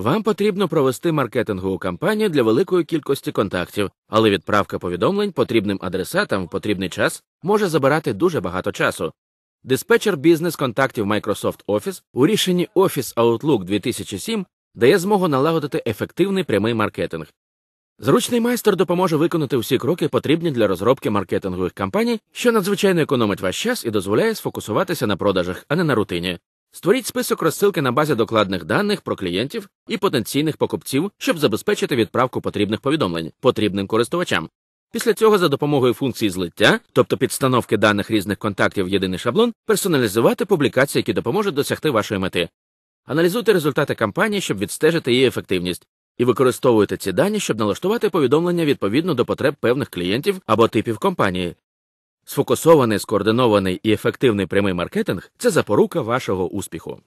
Вам потрібно провести маркетингову кампанію для великої кількості контактів, але відправка повідомлень потрібним адресатам в потрібний час може забирати дуже багато часу. Диспетчер бізнес-контактів Microsoft Office у рішенні Office Outlook 2007 дає змогу налагодити ефективний прямий маркетинг. Зручний майстер допоможе виконати всі кроки, потрібні для розробки маркетингових кампаній, що надзвичайно економить ваш час і дозволяє сфокусуватися на продажах, а не на рутині. Створіть список розсилки на базі докладних даних про клієнтів і потенційних покупців, щоб забезпечити відправку потрібних повідомлень потрібним користувачам. Після цього за допомогою функції злиття, тобто підстановки даних різних контактів в єдиний шаблон, персоналізувати публікації, які допоможуть досягти вашої мети. Аналізуйте результати кампанії, щоб відстежити її ефективність, і використовуйте ці дані, щоб налаштувати повідомлення відповідно до потреб певних клієнтів або типів компанії. Сфокусований, скоординований і ефективний прямий маркетинг це запорука вашого успіху.